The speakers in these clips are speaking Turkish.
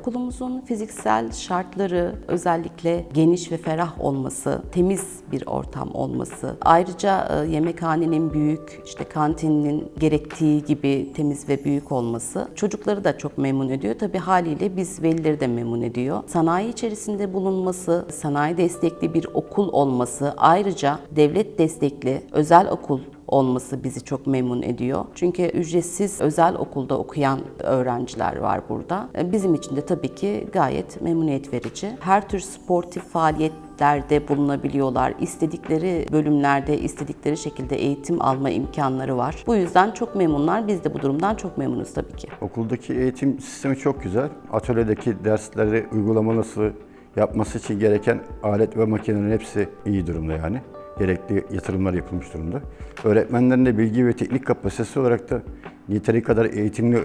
Okulumuzun fiziksel şartları özellikle geniş ve ferah olması, temiz bir ortam olması, ayrıca e, yemekhanenin büyük, işte kantinin gerektiği gibi temiz ve büyük olması çocukları da çok memnun ediyor. Tabii haliyle biz velileri de memnun ediyor. Sanayi içerisinde bulunması, sanayi destekli bir okul olması, ayrıca devlet destekli özel okul olması bizi çok memnun ediyor. Çünkü ücretsiz özel okulda okuyan öğrenciler var burada. E, Bizim için de tabii ki gayet memnuniyet verici. Her tür sportif faaliyetlerde bulunabiliyorlar. İstedikleri bölümlerde, istedikleri şekilde eğitim alma imkanları var. Bu yüzden çok memnunlar. Biz de bu durumdan çok memnunuz tabii ki. Okuldaki eğitim sistemi çok güzel. Atölyedeki dersleri uygulamalısı yapması için gereken alet ve makinelerin hepsi iyi durumda yani. Gerekli yatırımlar yapılmış durumda. Öğretmenlerin de bilgi ve teknik kapasitesi olarak da yeteri kadar eğitimli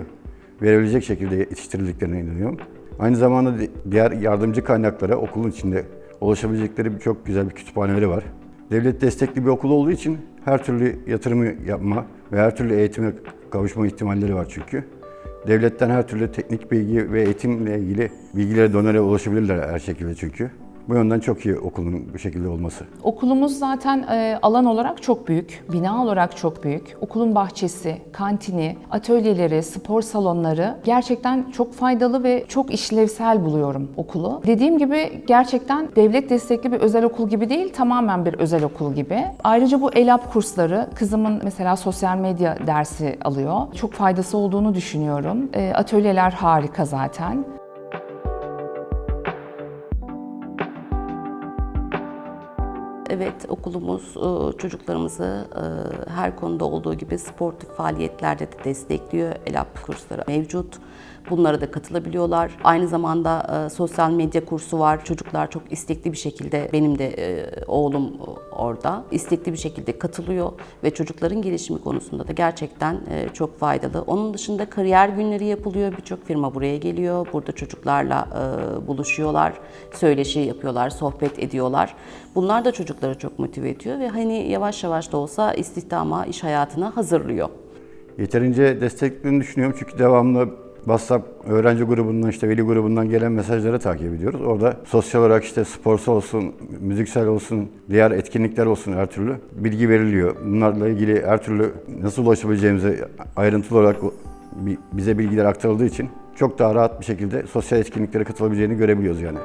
verebilecek şekilde yetiştirildiklerine inanıyorum. Aynı zamanda di- diğer yardımcı kaynaklara okulun içinde ulaşabilecekleri çok güzel bir kütüphaneleri var. Devlet destekli bir okul olduğu için her türlü yatırımı yapma ve her türlü eğitime kavuşma ihtimalleri var çünkü. Devletten her türlü teknik bilgi ve eğitimle ilgili bilgilere, donöre ulaşabilirler her şekilde çünkü. Bu yönden çok iyi okulun bu şekilde olması. Okulumuz zaten e, alan olarak çok büyük, bina olarak çok büyük. Okulun bahçesi, kantini, atölyeleri, spor salonları gerçekten çok faydalı ve çok işlevsel buluyorum okulu. Dediğim gibi gerçekten devlet destekli bir özel okul gibi değil, tamamen bir özel okul gibi. Ayrıca bu ELAP kursları, kızımın mesela sosyal medya dersi alıyor. Çok faydası olduğunu düşünüyorum. E, atölyeler harika zaten. Evet, okulumuz e, çocuklarımızı e, her konuda olduğu gibi sportif faaliyetlerde de destekliyor. ELAP kursları mevcut. Bunlara da katılabiliyorlar. Aynı zamanda e, sosyal medya kursu var. Çocuklar çok istekli bir şekilde, benim de oğlum orada, istekli bir şekilde katılıyor ve çocukların gelişimi konusunda da gerçekten çok faydalı. Onun dışında kariyer günleri yapılıyor. Birçok firma buraya geliyor. Burada çocuklarla buluşuyorlar, söyleşi yapıyorlar, sohbet ediyorlar. Bunlar da çocukları çok motive ediyor ve hani yavaş yavaş da olsa istihdama, iş hayatına hazırlıyor. Yeterince desteklerini düşünüyorum çünkü devamlı WhatsApp öğrenci grubundan işte veli grubundan gelen mesajları takip ediyoruz. Orada sosyal olarak işte sporsal olsun, müziksel olsun, diğer etkinlikler olsun her türlü bilgi veriliyor. Bunlarla ilgili her türlü nasıl ulaşabileceğimize ayrıntılı olarak bi- bize bilgiler aktarıldığı için çok daha rahat bir şekilde sosyal etkinliklere katılabileceğini görebiliyoruz yani.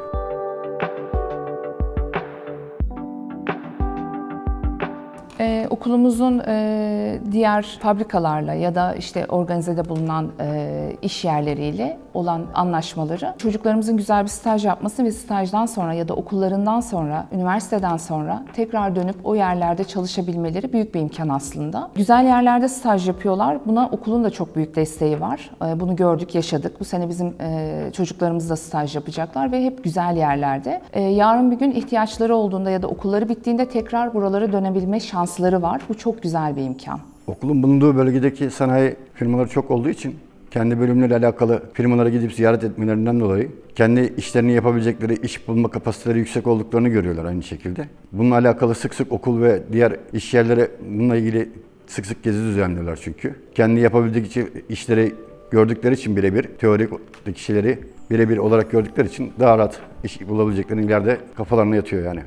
Ee, okulumuzun e, diğer fabrikalarla ya da işte organizede bulunan e, iş yerleriyle olan anlaşmaları çocuklarımızın güzel bir staj yapması ve stajdan sonra ya da okullarından sonra, üniversiteden sonra tekrar dönüp o yerlerde çalışabilmeleri büyük bir imkan aslında. Güzel yerlerde staj yapıyorlar. Buna okulun da çok büyük desteği var. E, bunu gördük, yaşadık. Bu sene bizim e, çocuklarımız da staj yapacaklar ve hep güzel yerlerde. E, yarın bir gün ihtiyaçları olduğunda ya da okulları bittiğinde tekrar buralara dönebilme şansları var. Bu çok güzel bir imkan. Okulun bulunduğu bölgedeki sanayi firmaları çok olduğu için kendi bölümleriyle alakalı firmalara gidip ziyaret etmelerinden dolayı kendi işlerini yapabilecekleri iş bulma kapasiteleri yüksek olduklarını görüyorlar aynı şekilde. Bununla alakalı sık sık okul ve diğer iş yerleri bununla ilgili sık sık gezi düzenliyorlar çünkü. Kendi yapabildiği işleri gördükleri için birebir, teorik kişileri birebir olarak gördükleri için daha rahat iş bulabileceklerini ileride kafalarına yatıyor yani.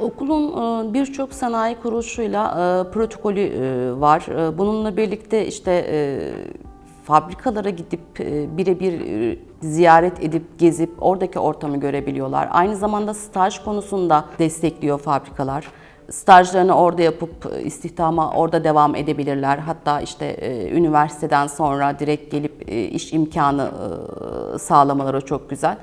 Okulun e, birçok sanayi kuruluşuyla e, protokolü e, var. Bununla birlikte işte fabrikalara gidip birebir ziyaret edip gezip oradaki ortamı görebiliyorlar. Aynı zamanda staj konusunda destekliyor fabrikalar. Stajlarını orada yapıp istihdama orada devam edebilirler. Hatta işte üniversiteden sonra direkt gelip iş imkanı sağlamaları çok güzel.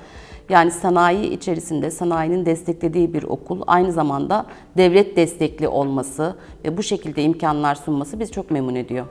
Yani sanayi içerisinde sanayinin desteklediği bir okul aynı zamanda devlet destekli olması ve bu şekilde imkanlar sunması bizi çok memnun ediyor.